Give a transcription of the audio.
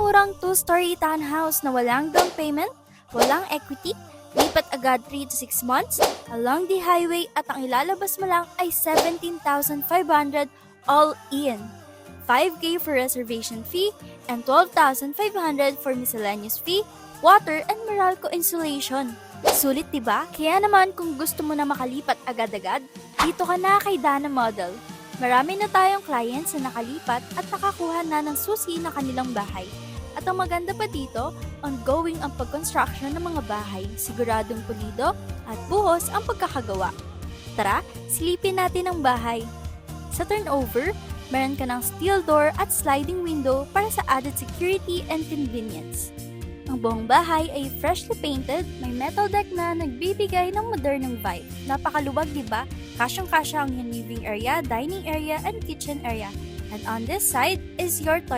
murang two-story townhouse na walang down payment, walang equity, lipat agad 3 to 6 months, along the highway at ang ilalabas mo lang ay 17,500 all in. 5K for reservation fee and 12,500 for miscellaneous fee, water and Meralco insulation. Sulit 'di ba? Kaya naman kung gusto mo na makalipat agad-agad, dito ka na kay Dana Model. Marami na tayong clients na nakalipat at nakakuha na ng susi na kanilang bahay. At ang maganda pa dito, ongoing ang pag-construction ng mga bahay, siguradong pulido at buhos ang pagkakagawa. Tara, silipin natin ang bahay. Sa turnover, meron ka ng steel door at sliding window para sa added security and convenience. Ang buong bahay ay freshly painted, may metal deck na nagbibigay ng modernong vibe. Napakaluwag, di ba? Kasyang-kasya ang living area, dining area, and kitchen area. And on this side is your toilet